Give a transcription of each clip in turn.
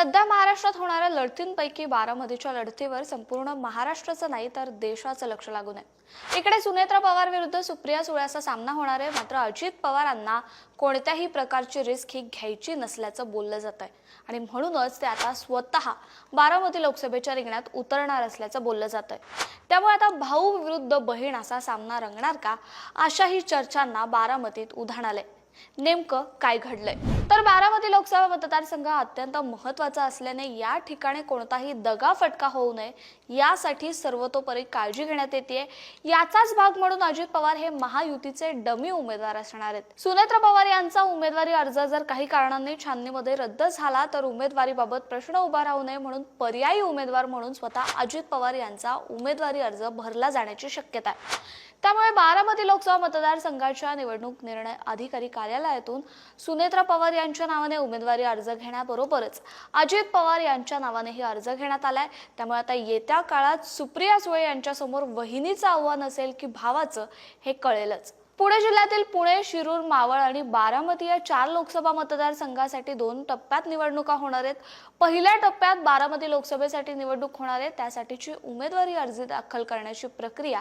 सध्या महाराष्ट्रात होणाऱ्या लढतींपैकी बारामतीच्या लढतीवर संपूर्ण महाराष्ट्राचं नाही तर देशाचं लक्ष लागून आहे इकडे सुनेत्रा पवार विरुद्ध सुप्रिया सुळ्याचा सामना होणार आहे. मात्र अजित पवारांना कोणत्याही प्रकारची रिस्क ही घ्यायची नसल्याचं बोललं जात आहे आणि म्हणूनच ते आता स्वतः बारामती लोकसभेच्या रिंगणात उतरणार असल्याचं बोललं जात आहे त्यामुळे आता भाऊ विरुद्ध बहीण असा सामना रंगणार का? अशाही चर्चांना बारामतीत उधाण आलंय. नेमकं काय घडलंय? तर बारामती लोकसभा मतदारसंघ अत्यंत महत्त्वाचा असल्याने या ठिकाणी कोणताही दगा फटका होऊ नये. यासाठी सर्वतोपरी काळजी घेण्यात येते याचाच भाग म्हणून अजित पवार हे महायुतीचे डमी उमेदवार असणार आहेत. सुनेत्र पवार यांचा उमेदवारी अर्ज जर काही कारणांनी छाननीमध्ये रद्द झाला तर उमेदवारीबाबत प्रश्न उभा राहू नये म्हणून पर्यायी उमेदवार म्हणून स्वतः अजित पवार यांचा उमेदवारी अर्ज भरला जाण्याची शक्यता आहे. त्यामुळे बारामती लोकसभा मतदारसंघाच्या निवडणूक निर्णय अधिकारी कार्यालयातून सुनेत्रा पवार यांच्या नावाने उमेदवारी अर्ज घेण्याबरोबरच अजित पवार यांच्या नावानेही अर्ज घेण्यात आलाय. त्यामुळे आता येत्या काळात सुप्रिया सुळे यांच्यासमोर वहिनीचं आव्हान असेल की भावाचं हे कळेलच. पुणे जिल्ह्यातील पुणे शिरूर मावळ आणि बारामती या चार लोकसभा मतदारसंघासाठी दोन टप्प्यात निवडणुका होणार आहेत. पहिल्या टप्प्यात बारामती लोकसभेसाठी निवडणूक होणार आहे. त्यासाठीची उमेदवारी अर्ज दाखल करण्याची प्रक्रिया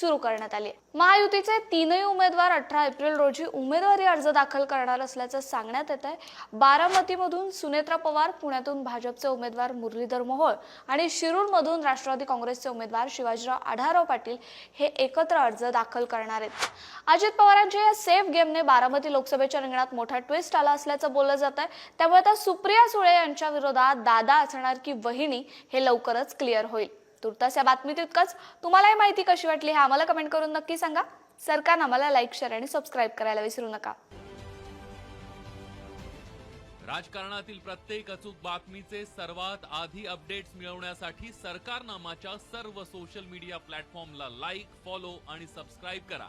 सुरू करण्यात आली आहे. महायुतीचे तीनही उमेदवार अठरा एप्रिल रोजी उमेदवारी अर्ज दाखल करणार असल्याचं सांगण्यात येत आहे. बारामतीमधून सुनेत्रा पवार पुण्यातून भाजपचे उमेदवार मुरलीधर मोहोळ आणि शिरूरमधून राष्ट्रवादी काँग्रेसचे उमेदवार शिवाजीराव आढाराव पाटील हे एकत्र अर्ज दाखल करणार आहेत. अजित पवारांच्या या सेफ गेमने बारामती लोकसभेच्या रिंगणात मोठा ट्विस्ट आला असल्याचं बोललं जात आहे त्यामुळे आता सुप्रिया सुळे यांच्या विरोधात दादा असणार की वहिनी हे लवकरच क्लिअर होईल. तुर्तास या बातमीत इतकंच. तुम्हाला ही माहिती कशी वाटली हे आम्हाला कमेंट करून नक्की सांगा. सरकार आम्हाला लाईक शेअर आणि सबस्क्राईब करायला विसरू नका. राजकारणातील प्रत्येक अचूक बातमीचे सर्वात आधी अपडेट्स मिळवण्यासाठी सरकारनामाच्या सर्व सोशल मीडिया प्लॅटफॉर्मला लाईक फॉलो आणि सबस्क्राईब करा.